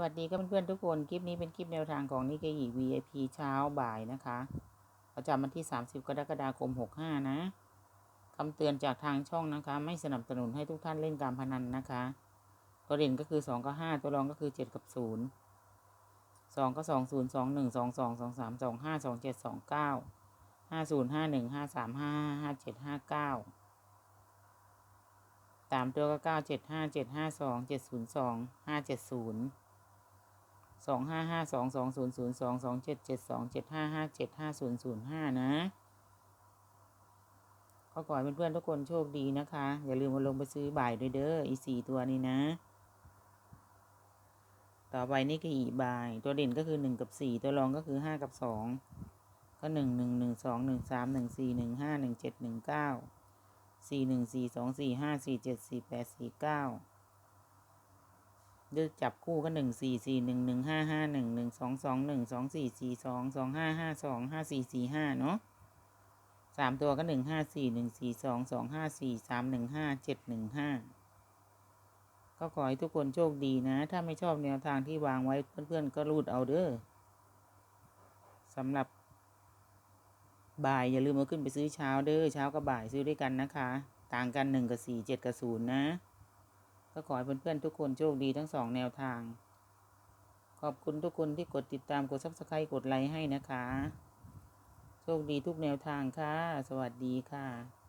วัสดีครับเพื่อนๆทุกคน คลิปนี้เป็นคลิปแนวทางของนิเกอี VIP เช้าบ่ายนะคะประจำวันที่ 30 กรกฎาคม 65 นะคำเตือนจากทางช่องนะคะ ไม่สนับสนุนให้ทุกท่านเล่นการพนันนะคะ ตัวเด่นก็คือ 2 กับ 5 ตัวรองก็คือ 7 กับ 0 2 ก็ 2 0 2 1 2 2 2 3 2 5 2 7 2 9 5 0 5 1 5 3 5 5 7 5 9สามตัวก็เก้าเจ็ดห้าเจ็ดห้าสองเจ็ดศูนย์สองห้าเจ็ดศูนย์ สองห้าห้าสองสองศูนย์ศูนย์สองสองเจ็ดเจ็ดสองเจ็ดห้าห้าเจ็ดห้าศูนย์ศูนย์ห้านะก็ขอให้เพื่อนๆทุกคนโชคดีนะคะ อย่าลืมมาลงไปซื้อบ่ายด้วยเด้ออีสี่ตัวนี้นะ ต่อไปนี่ก็อีกบ่าย ตัวเด่นก็คือหนึ่งกับสี่ตัวรองก็คือห้ากับสองก็หนึ่งหนึ่งหนึ่งสองหนึ่งสามหนึ่งสี่หนึ่งห้าหนึ่งเจ็ดหนึ่งเก้าสี่หนึ่งสี่สองสี่ห้าสี่เจ็ดสี่แปดสี่เก้า เลือจับคู่ก็หนึ่งสี่สี่หนึ่งหนึ่งห้าห้าหนึ่งหนึ่งสองสองหนึ่งสองสี่สี่สองสองห้าห้าสองห้าสี่สี่ห้าเนาะสามตัวก็หนึ่งห้าสี่หนึ่งสี่สองสองห้าสี่สามหนึ่งห้าเจ็ดหนึ่งห้าก็ขอให้ทุกคนโชคดีนะ ถ้าไม่ชอบแนวทางที่วางไว้เพื่อนๆก็รูดเอาเด้อสำหรับ บ่ายอย่าลืมเอาขึ้นไปซื้อเช้าเด้อเช้ากับบ่ายซื้อด้วยกันนะคะ ต่างกันหนึ่งกับสี่เจ็ดกับศูนย์นะ ก็ขอให้เพื่อนๆทุกคนโชคดีทั้งสองแนวทาง ขอบคุณทุกคนที่กดติดตามกดซับสไครต์กดไลค์ให้นะคะ โชคดีทุกแนวทางค่ะ สวัสดีค่ะ